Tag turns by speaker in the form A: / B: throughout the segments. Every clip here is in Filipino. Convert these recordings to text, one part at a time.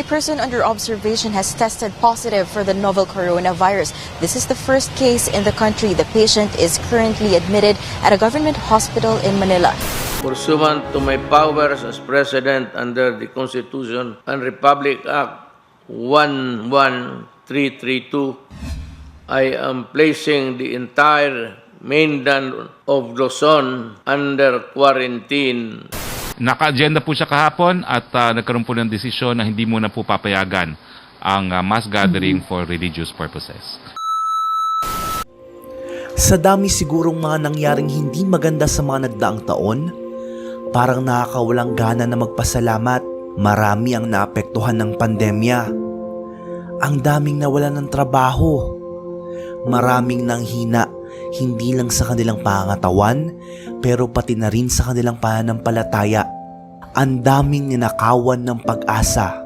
A: a person under observation has tested positive for the novel coronavirus. This is the first case in the country. The patient is currently admitted at a government hospital in Manila.
B: Pursuant to my powers as President under the Constitution and Republic Act 11332, I am placing the entire mainland of Luzon under quarantine.
C: Naka-agenda po siya kahapon at ah, nagkaroon po ng desisyon na hindi muna po papayagan ang ah, mass gathering for religious purposes.
D: Sa dami sigurong mga nangyaring hindi maganda sa mga nagdaang taon, parang nakakawalang gana na magpasalamat. Marami ang naapektuhan ng pandemya. Ang daming nawalan ng trabaho. Maraming nanghina, hindi lang sa kanilang pangangatawan, pero pati na rin sa kanilang pananampalataya. Ang daming ninakawan ng pag-asa.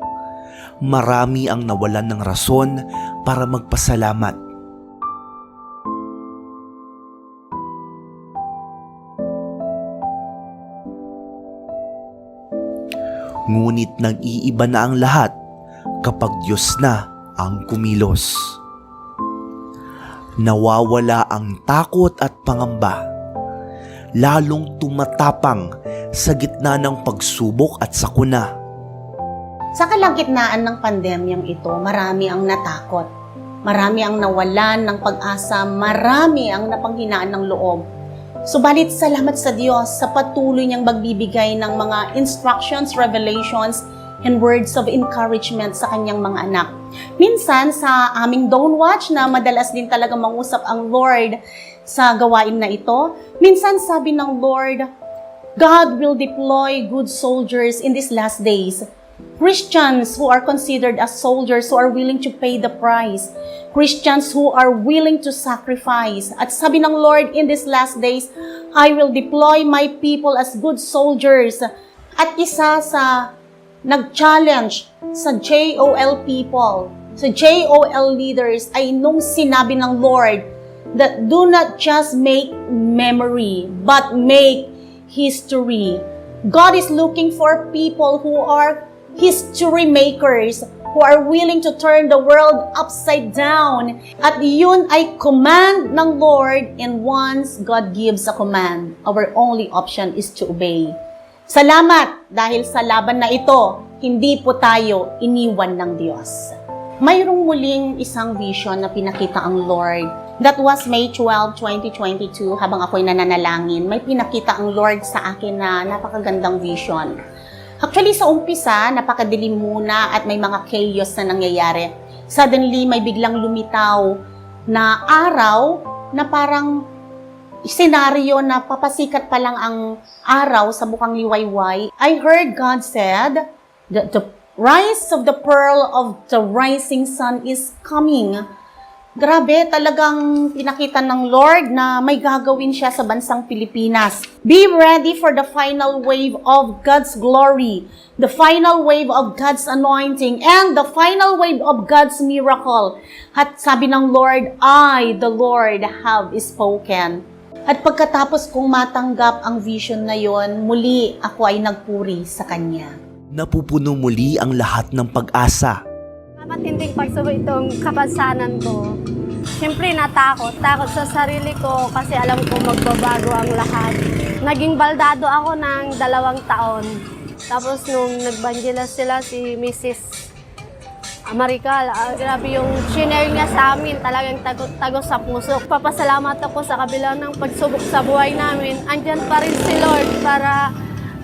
D: Marami ang nawalan ng rason para magpasalamat. Ngunit nag-iiba na ang lahat kapag Diyos na ang kumilos. Nawawala ang takot at pangamba. Lalong tumatapang sa gitna ng pagsubok at sakuna.
E: Sa kalagitnaan ng pandemyang ito, marami ang natakot. Marami ang nawalan ng pag-asa, marami ang napanghinaan ng loob. Subalit salamat sa Diyos sa patuloy niyang magbibigay ng mga instructions, revelations, and words of encouragement sa kanyang mga anak. Minsan sa aming Don't Watch na madalas din talaga mangusap ang Lord sa gawain na ito, minsan sabi ng Lord, God will deploy good soldiers in these last days. Christians who are considered as soldiers who are willing to pay the price. Christians who are willing to sacrifice. At sabi ng Lord, in these last days, I will deploy my people as good soldiers. At isa sa nag-challenge sa JOL people, sa JOL leaders, ay nung sinabi ng Lord that do not just make memory, but make history. God is looking for people who are history makers, who are willing to turn the world upside down. At yun ay command ng Lord and once God gives a command, our only option is to obey. Salamat dahil sa laban na ito, hindi po tayo iniwan ng Diyos. Mayroong muling isang vision na pinakita ang Lord. That was May 12, 2022, habang ako'y nananalangin. May pinakita ang Lord sa akin na napakagandang vision. Actually, sa umpisa, napakadilim muna at may mga chaos na nangyayari. Suddenly, may biglang lumitaw na araw na parang senaryo na papasikat pa lang ang araw sa bukang liwayway. I heard God said that the rise of the pearl of the rising sun is coming. Grabe, talagang pinakita ng Lord na may gagawin siya sa bansang Pilipinas. Be ready for the final wave of God's glory, the final wave of God's anointing, and the final wave of God's miracle. At sabi ng Lord, I, the Lord, have spoken. At pagkatapos kong matanggap ang vision na yon, muli ako ay nagpuri sa Kanya.
D: Napupuno muli ang lahat ng pag-asa.
F: Matinding pagsubo itong kapansanan ko. Siyempre natakot. Takot sa sarili ko kasi alam ko magbabago ang lahat. Naging baldado ako ng dalawang taon. Tapos nung nagbangela sila si Mrs. Marical, ah, grabe yung shinare niya sa amin, talagang tago-tago sa puso. Papasalamat ako sa kabila ng pagsubok sa buhay namin. Andyan pa rin si Lord para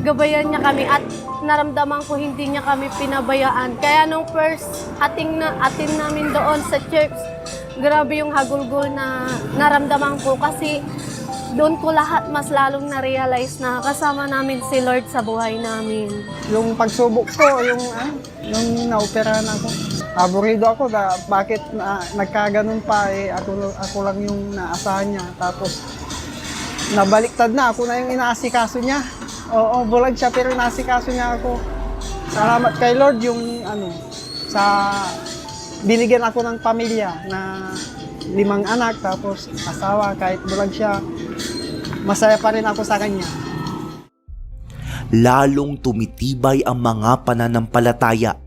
F: gabayan niya kami at naramdaman ko hindi niya kami pinabayaan. Kaya nung first ating na atin namin doon sa church, grabe yung hagulgol na naramdaman ko kasi doon ko lahat mas lalong na-realize na kasama namin si Lord sa buhay namin.
G: Yung pagsubok ko, yung, ah, yung naoperahan ako. Aburido ako da bakit na, nagkaganon pa eh ako, ako lang yung naasahan niya. Tapos nabaliktad na ako na yung inaasikaso niya. Oo, bulag siya pero inaasikaso niya ako. Salamat kay Lord yung ano sa binigyan ako ng pamilya na limang anak tapos asawa kahit bulag siya masaya pa rin ako sa kanya.
D: Lalong tumitibay ang mga pananampalataya.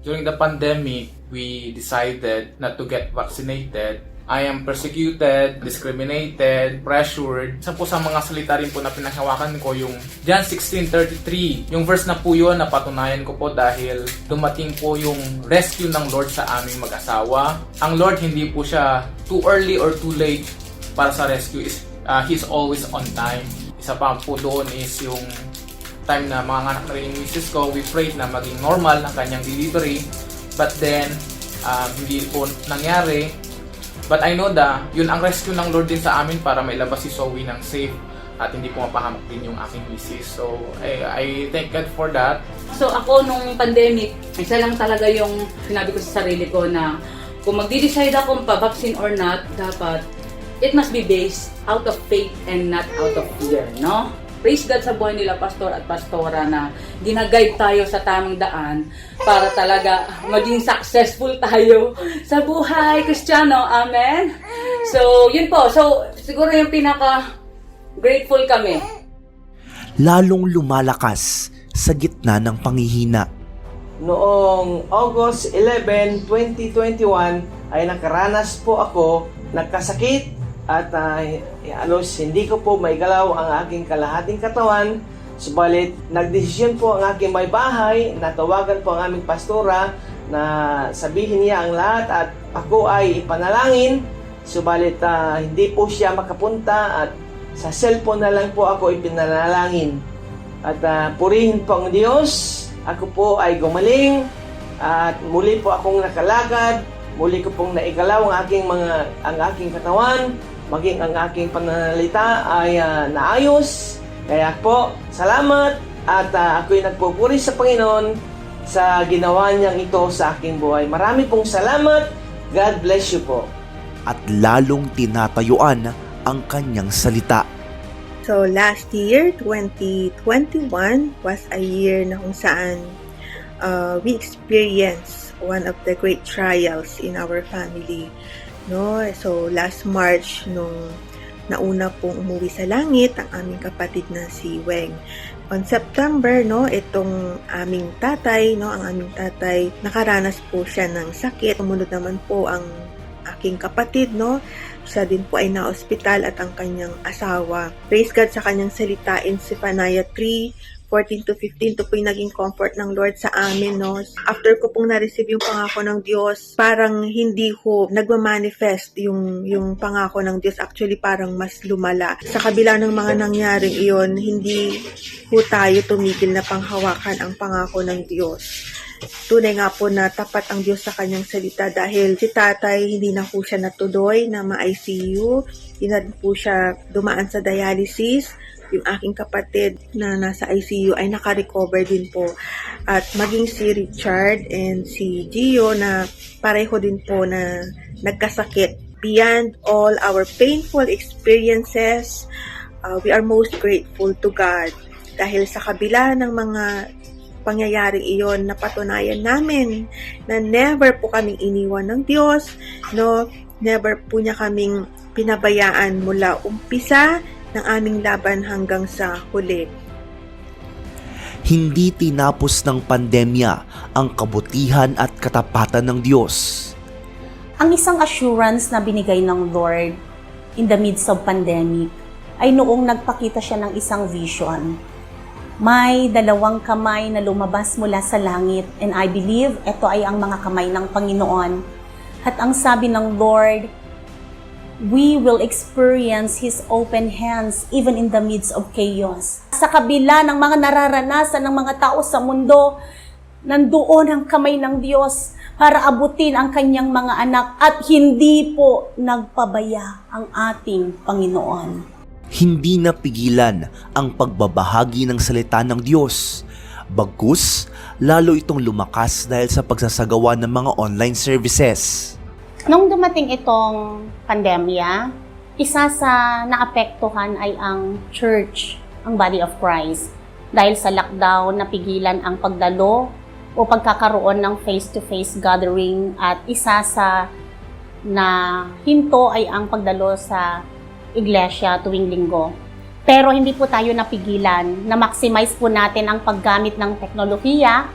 H: During the pandemic, we decided not to get vaccinated. I am persecuted, discriminated, pressured. Isa po sa mga salita rin po na pinanghawakan ko yung John 16.33. Yung verse na po yun, napatunayan ko po dahil dumating po yung rescue ng Lord sa aming mag-asawa. Ang Lord hindi po siya too early or too late para sa rescue. Is, uh, he's always on time. Isa pa po doon is yung time na mga anak na rin yung ko, we prayed na maging normal ang kanyang delivery. But then, um, hindi po nangyari. But I know na yun ang rescue ng Lord din sa amin para mailabas si Zoe ng safe at hindi po mapahamak din yung aking misis. So, I, I thank God for that.
I: So ako nung pandemic, isa lang talaga yung sinabi ko sa sarili ko na kung magdi-decide ako kung pa-vaccine or not, dapat it must be based out of faith and not out of fear, no? Praise God sa buhay nila, pastor at pastora na ginaguide tayo sa tamang daan para talaga maging successful tayo sa buhay Kristiyano. Amen? So, yun po. So, siguro yung pinaka grateful kami
D: Lalong lumalakas sa gitna ng panghihina.
J: Noong August 11, 2021 ay nakaranas po ako nagkasakit at ah, halos hindi ko po maigalaw ang aking kalahating katawan. Subalit, nagdesisyon po ang aking may bahay na tawagan po ang aming pastora na sabihin niya ang lahat at ako ay ipanalangin. Subalit, ah, hindi po siya makapunta at sa cellphone na lang po ako ipinanalangin. At ah, purihin po ang Diyos. Ako po ay gumaling at muli po akong nakalagad. Muli ko pong naigalaw ang aking mga ang aking katawan, maging ang aking pananalita ay ah, naayos. Kaya po, salamat at ah, ako'y nagpupuri sa Panginoon sa ginawa niyang ito sa aking buhay. Marami pong salamat. God bless you po.
D: At lalong tinatayuan ang kanyang salita.
K: So last year, 2021, was a year na kung saan uh, we experienced one of the great trials in our family. No? So last March, nung nauna pong umuwi sa langit ang aming kapatid na si Weng. On September, no, itong aming tatay, no, ang aming tatay, nakaranas po siya ng sakit. Sumunod naman po ang aking kapatid, no, siya din po ay na-hospital at ang kanyang asawa. Praise God sa kanyang salita in Zephaniah 3, 14 to 15. Ito po yung naging comfort ng Lord sa amin. No? After ko pong na-receive yung pangako ng Diyos, parang hindi ho nagmamanifest yung, yung pangako ng Diyos. Actually, parang mas lumala. Sa kabila ng mga nangyaring iyon, hindi ho tayo tumigil na panghawakan ang pangako ng Diyos tunay nga po na tapat ang Diyos sa kanyang salita dahil si tatay hindi na po siya natuloy na ma-ICU, hindi na po siya dumaan sa dialysis, yung aking kapatid na nasa ICU ay naka-recover din po. At maging si Richard and si Gio na pareho din po na nagkasakit. Beyond all our painful experiences, uh, we are most grateful to God dahil sa kabila ng mga pangyayaring iyon napatunayan namin na never po kaming iniwan ng Diyos, no? Never po niya kaming pinabayaan mula umpisa ng aming laban hanggang sa huli.
D: Hindi tinapos ng pandemya ang kabutihan at katapatan ng Diyos.
E: Ang isang assurance na binigay ng Lord in the midst of pandemic ay noong nagpakita siya ng isang vision. May dalawang kamay na lumabas mula sa langit and I believe ito ay ang mga kamay ng Panginoon. At ang sabi ng Lord, we will experience His open hands even in the midst of chaos. Sa kabila ng mga nararanasan ng mga tao sa mundo, nandoon ang kamay ng Diyos para abutin ang kanyang mga anak at hindi po nagpabaya ang ating Panginoon.
D: Hindi napigilan ang pagbabahagi ng salita ng Diyos. Bagkus, lalo itong lumakas dahil sa pagsasagawa ng mga online services.
E: Nung dumating itong pandemya, isa sa naapektuhan ay ang church, ang body of Christ. Dahil sa lockdown, napigilan ang pagdalo o pagkakaroon ng face-to-face gathering at isa sa na hinto ay ang pagdalo sa iglesia tuwing linggo. Pero hindi po tayo napigilan na maximize po natin ang paggamit ng teknolohiya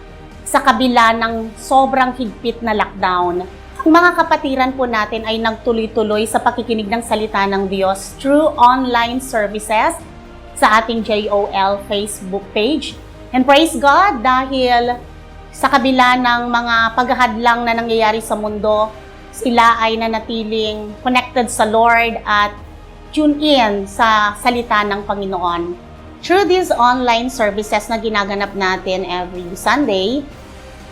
E: sa kabila ng sobrang higpit na lockdown. Ang mga kapatiran po natin ay nagtuloy-tuloy sa pakikinig ng salita ng Diyos through online services sa ating JOL Facebook page. And praise God dahil sa kabila ng mga paghahadlang na nangyayari sa mundo, sila ay nanatiling connected sa Lord at tune in sa salita ng Panginoon. Through these online services na ginaganap natin every Sunday,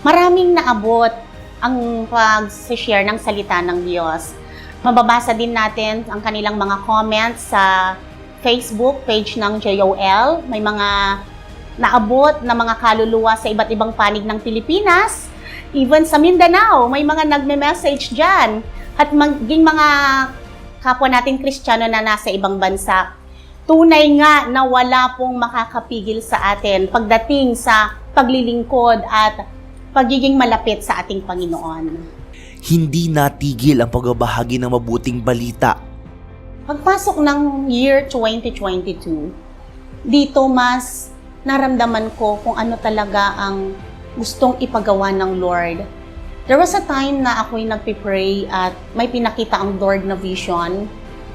E: maraming naabot ang pag-share ng salita ng Diyos. Mababasa din natin ang kanilang mga comments sa Facebook page ng JOL. May mga naabot na mga kaluluwa sa iba't ibang panig ng Pilipinas. Even sa Mindanao, may mga nagme-message dyan. At maging mga kapwa natin Kristiyano na nasa ibang bansa. Tunay nga na wala pong makakapigil sa atin pagdating sa paglilingkod at pagiging malapit sa ating Panginoon.
D: Hindi natigil ang pagbabahagi ng mabuting balita.
E: Pagpasok ng year 2022, dito mas naramdaman ko kung ano talaga ang gustong ipagawa ng Lord. There was a time na ako'y nagpipray at may pinakita ang Lord na vision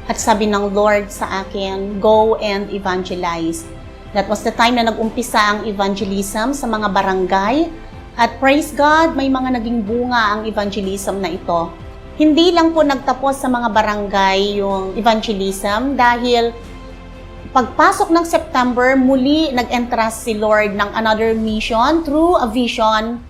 E: at sabi ng Lord sa akin, go and evangelize. That was the time na nag-umpisa ang evangelism sa mga barangay at praise God, may mga naging bunga ang evangelism na ito. Hindi lang po nagtapos sa mga barangay yung evangelism dahil pagpasok ng September, muli nag-entrust si Lord ng another mission through a vision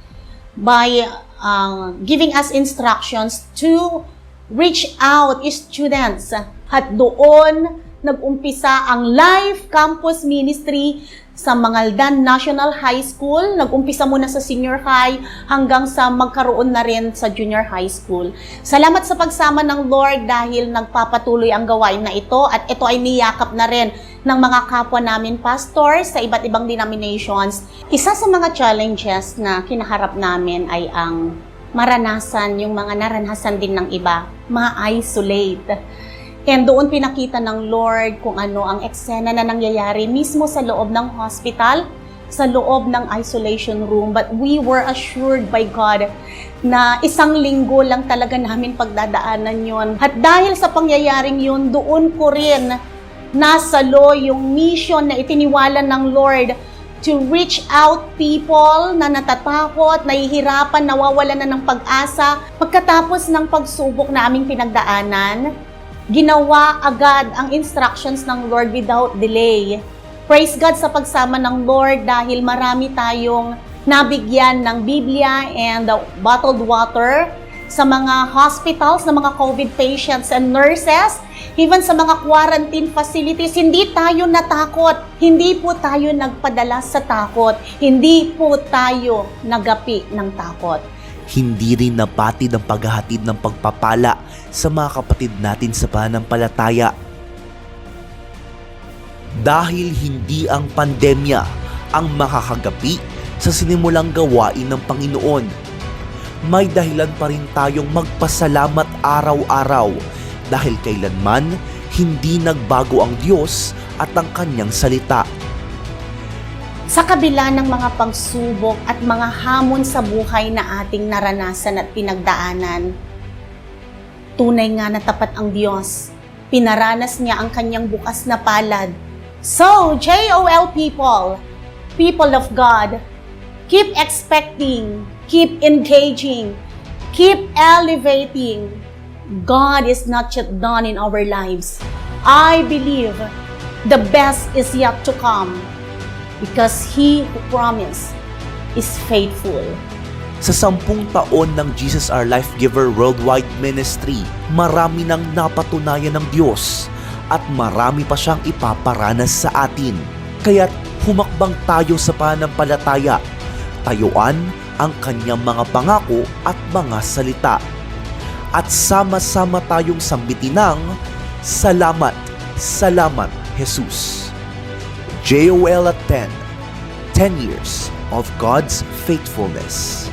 E: by uh, giving us instructions to reach out students. At doon nag-umpisa ang Life Campus Ministry sa Mangaldan National High School. Nag-umpisa muna sa senior high hanggang sa magkaroon na rin sa junior high school. Salamat sa pagsama ng Lord dahil nagpapatuloy ang gawain na ito at ito ay niyakap na rin ng mga kapwa namin pastors sa iba't ibang denominations. Isa sa mga challenges na kinaharap namin ay ang maranasan yung mga naranasan din ng iba, ma-isolate. And doon pinakita ng Lord kung ano ang eksena na nangyayari mismo sa loob ng hospital, sa loob ng isolation room. But we were assured by God na isang linggo lang talaga namin pagdadaanan yon. At dahil sa pangyayaring yun, doon ko rin nasalo yung mission na itiniwala ng Lord to reach out people na natatakot, nahihirapan, nawawalan na ng pag-asa. Pagkatapos ng pagsubok na aming pinagdaanan, ginawa agad ang instructions ng Lord without delay. Praise God sa pagsama ng Lord dahil marami tayong nabigyan ng Biblia and bottled water sa mga hospitals na mga COVID patients and nurses, even sa mga quarantine facilities, hindi tayo natakot. Hindi po tayo nagpadala sa takot. Hindi po tayo nagapi ng takot.
D: Hindi rin napatid ang paghahatid ng pagpapala sa mga kapatid natin sa pananampalataya. Dahil hindi ang pandemya ang makakagapi sa sinimulang gawain ng Panginoon, may dahilan pa rin tayong magpasalamat araw-araw dahil kailanman hindi nagbago ang Diyos at ang kanyang salita.
E: Sa kabila ng mga pagsubok at mga hamon sa buhay na ating naranasan at pinagdaanan, tunay nga na tapat ang Diyos. Pinaranas niya ang kanyang bukas na palad. So, JOL people, people of God, keep expecting, keep engaging, keep elevating. God is not yet done in our lives. I believe the best is yet to come because He who promised is faithful.
D: Sa sampung taon ng Jesus Our Life Giver Worldwide Ministry, marami nang napatunayan ng Diyos at marami pa siyang ipaparanas sa atin. Kaya't humakbang tayo sa pananampalataya, tayuan ang kanyang mga pangako at mga salita. At sama-sama tayong sambitin ng Salamat, Salamat, Jesus. JOL at 10, 10 years of God's faithfulness.